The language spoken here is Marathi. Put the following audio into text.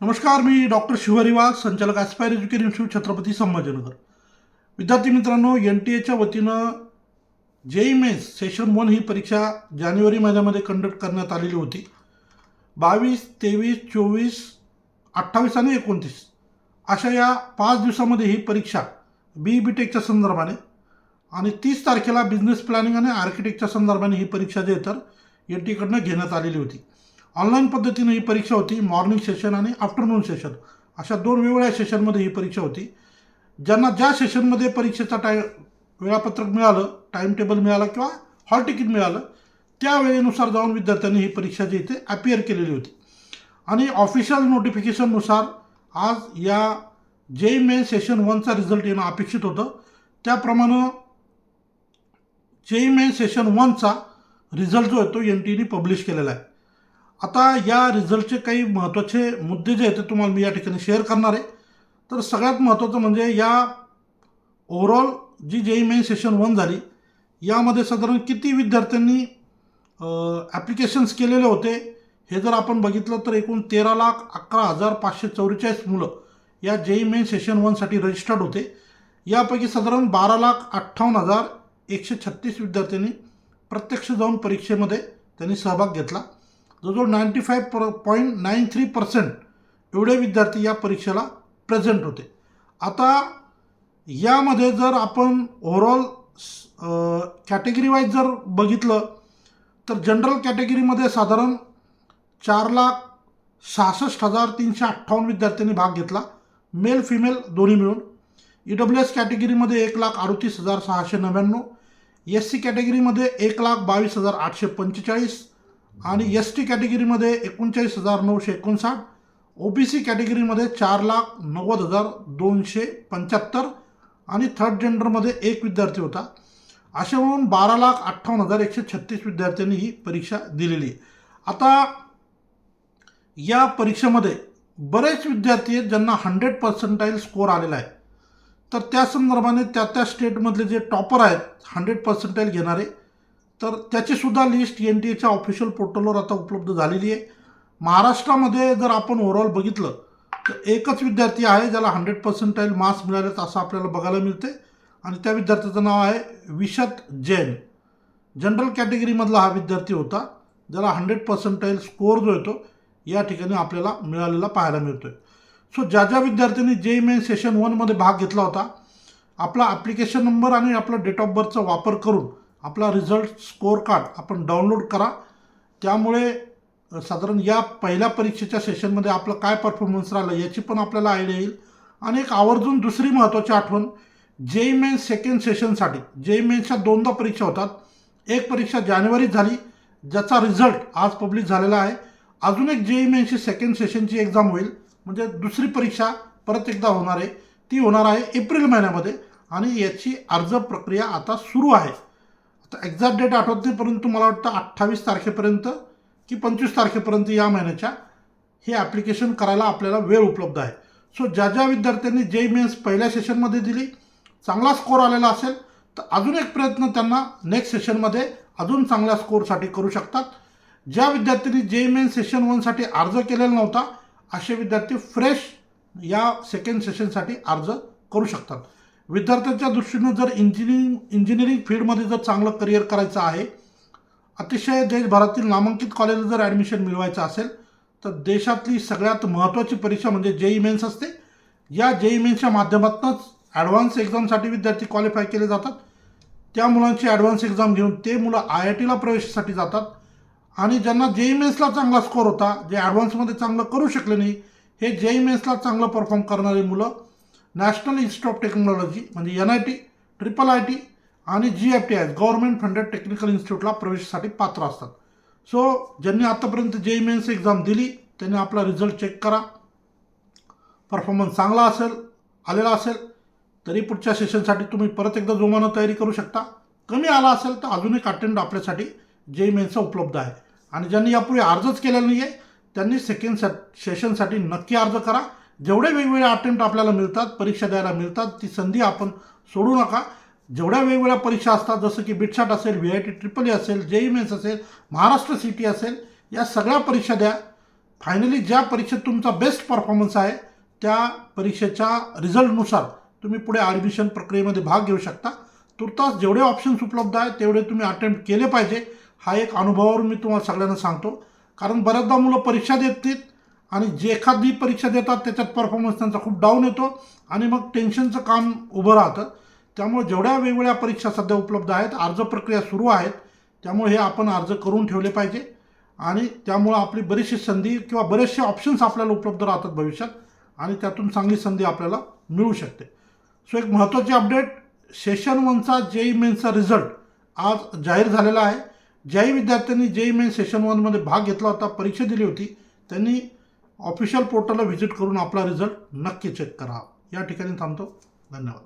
नमस्कार मी डॉक्टर शिवरिवास संचालक Aspire Education Institute Chhatrapati Sambhajinagar. विद्यार्थी मित्रांनो एन टी एच्या वतीनं जेई मेन्स सेशन वन ही परीक्षा जानेवारी महिन्यामध्ये कंडक्ट करण्यात आलेली होती. बावीस तेवीस चोवीस अठ्ठावीस आणि एकोणतीस अशा या पाच दिवसामध्ये ही परीक्षा बी बी टेकच्या संदर्भाने आणि तीस तारखेला बिझनेस प्लॅनिंग आणि आर्किटेक्टच्या संदर्भाने ही परीक्षा जे तर एन टीकडनं घेण्यात आलेली होती. ऑनलाईन पद्धतीनं ही परीक्षा होती मॉर्निंग सेशन आणि आफ्टरनून सेशन अशा दोन वेगवेगळ्या सेशनमध्ये ही परीक्षा होती. ज्यांना ज्या सेशनमध्ये परीक्षेचा टाय वेळापत्रक मिळालं टाईम टेबल मिळालं किंवा हॉल तिकीट मिळालं त्या वेळेनुसार जाऊन विद्यार्थ्यांनी ही परीक्षा जी इथे अपिअर केलेली होती. आणि ऑफिशियल नोटिफिकेशननुसार आज या जे मे सेशन वनचा रिझल्ट येणं अपेक्षित होतं. त्याप्रमाणे जे मे सेशन वनचा रिझल्ट जो आहे तो एन टीने पब्लिश केलेला आहे. आता या रिझल्टचे काही महत्त्वाचे मुद्दे जे आहेत ते तुम्हाला मी या ठिकाणी शेअर करणार आहे. तर सगळ्यात महत्त्वाचं म्हणजे या ओव्हरऑल जी जे मेन सेशन वन झाली यामध्ये साधारण किती विद्यार्थ्यांनी ॲप्लिकेशन्स केलेले होते? हे जर आपण बघितलं तर एकूण तेरा लाख अकरा हजार पाचशे चौवेचाळीस मुलं या जेई मेन सेशन वनसाठी रजिस्टर्ड होते. यापैकी साधारण बारा लाख अठ्ठावन्न हजार एकशे छत्तीस विद्यार्थ्यांनी प्रत्यक्ष जाऊन परीक्षेमध्ये त्यांनी सहभाग घेतला. जवळजवळ नाईंटी फाईव्ह पर पॉईंट नाईन थ्री पर्सेंट एवढे विद्यार्थी या परीक्षेला प्रेझेंट होते. आता यामध्ये जर आपण ओव्हरऑल कॅटेगरी वाईज जर बघितलं तर जनरल कॅटेगरीमध्ये साधारण चार लाख सहासष्ट हजार तीनशे अठ्ठावन्न विद्यार्थ्यांनी भाग घेतला. मेल फिमेल दोन्ही मिळून. ई डब्ल्यू एस कॅटेगरीमध्ये एक लाख अडतीस हजार सहाशे नव्याण्णव. एस सी कॅटेगरीमध्ये एक लाख बावीस हजार आठशे पंचेचाळीस. आणि एस टी कॅटेगरीमध्ये एकोणचाळीस हजार नऊशे एकोणसाठ ओ बी सी कॅटेगरीमध्ये चार लाख नव्वद हजार दोनशे पंच्याहत्तर आणि थर्ड जेंडरमध्ये एक विद्यार्थी होता. असे म्हणून बारा लाख अठ्ठावन्न हजार एकशे छत्तीस विद्यार्थ्यांनी ही परीक्षा दिलेली आहे. आता या परीक्षेमध्ये बरेच विद्यार्थी आहेत ज्यांना हंड्रेड पर्सेंटाईल स्कोअर आलेला आहे. तर त्या संदर्भाने त्या त्या स्टेटमधले जे टॉपर आहेत हंड्रेड पर्सेंटाईल घेणारे तर त्याचीसुद्धा लिस्ट एन टी एच्या ऑफिशियल पोर्टलवर आता उपलब्ध झालेली आहे. महाराष्ट्रामध्ये जर आपण ओव्हरऑल बघितलं तर एकच विद्यार्थी आहे ज्याला हंड्रेड पर्सेंटाईल मार्क्स मिळालेत असं आपल्याला बघायला मिळते. आणि त्या विद्यार्थ्याचं नाव आहे विशत जैन. जनरल कॅटेगरीमधला हा विद्यार्थी होता ज्याला हंड्रेड पर्सेंटाईल स्कोअर जो येतो या ठिकाणी आपल्याला मिळालेला पाहायला मिळतो आहे सो ज्या ज्या विद्यार्थ्यांनी जे मेन सेशन वनमध्ये भाग घेतला होता आपला ॲप्लिकेशन नंबर आणि आपला डेट ऑफ बर्थचा वापर करून आपला रिझल्ट स्कोअर कार्ड आपण डाउनलोड करा. त्यामुळे साधारण या पहिल्या परीक्षेच्या सेशनमध्ये आपलं काय परफॉर्मन्स राहिलं याची पण आपल्याला आयडिया येईल. आणि एक आवर्जून दुसरी महत्त्वाची आठवण जे मेन सेकंड सेशनसाठी जे मेन्सच्या दोनदा परीक्षा होतात. एक परीक्षा जानेवारीत झाली ज्याचा रिझल्ट आज पब्लिश झालेला आहे. अजून एक जे मेन्सची सेकंड सेशनची एक्झाम होईल म्हणजे दुसरी परीक्षा परत एकदा होणार आहे. ती होणार आहे एप्रिल महिन्यामध्ये आणि याची अर्ज प्रक्रिया आता सुरू आहे. आता एक्झॅक्ट डेट आठवत नाही परंतु मला वाटतं अठ्ठावीस तारखेपर्यंत की पंचवीस तारखेपर्यंत या महिन्याच्या हे ॲप्लिकेशन करायला आपल्याला वेळ उपलब्ध आहे. सो ज्या ज्या विद्यार्थ्यांनी जे मेन्स पहिल्या सेशनमध्ये दिली चांगला स्कोअर आलेला असेल तर अजून एक प्रयत्न त्यांना नेक्स्ट सेशनमध्ये अजून चांगल्या स्कोअरसाठी करू शकतात. ज्या विद्यार्थ्यांनी जे मेन सेशन वनसाठी अर्ज केलेला नव्हता असे विद्यार्थी फ्रेश या सेकंड सेशनसाठी अर्ज करू शकतात. विद्यार्थ्यांच्या दृष्टीनं जर इंजिनिअरिंग इंजिनिअरिंग फील्डमध्ये जर चांगलं करिअर करायचं आहे अतिशय देशभरातील नामांकित कॉलेजला जर ॲडमिशन मिळवायचं असेल तर देशातली सगळ्यात महत्त्वाची परीक्षा म्हणजे जेई मेन्स असते. या जेई मेन्सच्या माध्यमातूनच ॲडव्हान्स एक्झामसाठी विद्यार्थी क्वालिफाय केले जातात. त्या मुलांची ॲडव्हान्स एक्झाम घेऊन ते मुलं आय आय टीला प्रवेशासाठी जातात. आणि ज्यांना जेई मेन्सला चांगला स्कोअर होता जे ॲडव्हान्समध्ये चांगलं करू शकले नाही हे जेई मेन्सला चांगलं परफॉर्म करणारी मुलं नॅशनल इन्स्टिट्यूट ऑफ टेक्नॉलॉजी म्हणजे N I T triple I T आणि G F T I government funded technical इन्स्टिट्यूटला प्रवेशासाठी पात्र असतात. सो ज्यांनी आत्तापर्यंत जे मेन्स एक्झाम दिली त्यांनी आपला रिझल्ट चेक करा. परफॉर्मन्स चांगला असेल आलेला असेल तरी पुढच्या सेशनसाठी तुम्ही परत एकदा जोमानं तयारी करू शकता. कमी आला असेल तर अजून एक अटेंड आपल्यासाठी जे मेन्सचा उपलब्ध आहे. आणि ज्यांनी यापूर्वी अर्जच केलेला नाही आहे त्यांनी सेकंड से सेशनसाठी नक्की अर्ज करा. जेवढे वेगवेगळे अटेम्प्ट आपल्याला मिळतात परीक्षा द्यायला मिळतात ती संधी आपण सोडू नका. जेवढ्या वेगवेगळ्या परीक्षा असतात जसं की बिटशाट असेल V I T triple E असेल जेई मेन्स असेल महाराष्ट्र सिटी असेल या सगळ्या परीक्षा द्या. फायनली ज्या परीक्षेत तुमचा बेस्ट परफॉर्मन्स आहे त्या परीक्षेच्या रिझल्टनुसार तुम्ही पुढे ॲडमिशन प्रक्रियेमध्ये भाग घेऊ शकता. तुर्तास जेवढे ऑप्शन्स उपलब्ध आहेत तेवढे तुम्ही अटेम्प्ट केले पाहिजे. हा एक अनुभवावर मी तुम्हाला सगळ्यांना सांगतो. कारण बऱ्याचदा मुलं परीक्षा देतील आणि जे एखादी परीक्षा देतात त्याच्यात परफॉर्मन्स त्यांचा खूप डाऊन येतो आणि मग टेन्शनचं काम उभं राहतं. त्यामुळे जेवढ्या वेगवेगळ्या परीक्षा सध्या उपलब्ध आहेत अर्ज प्रक्रिया सुरू आहेत त्यामुळे हे आपण अर्ज करून ठेवले पाहिजे. आणि त्यामुळं आपली बरीचशी संधी किंवा बरेचसे ऑप्शन्स आपल्याला उपलब्ध राहतात भविष्यात आणि त्यातून चांगली संधी आपल्याला मिळू शकते. सो एक महत्त्वाची अपडेट सेशन वनचा जेई मेनचा रिझल्ट आज जाहीर झालेला आहे. ज्याही विद्यार्थ्यांनी जेई मेन सेशन वनमध्ये भाग घेतला होता परीक्षा दिली होती त्यांनी ऑफिशियल पोर्टलला व्हिजिट करून आपला रिझल्ट नक्की चेक करा. या ठिकाणी थांबतो. धन्यवाद.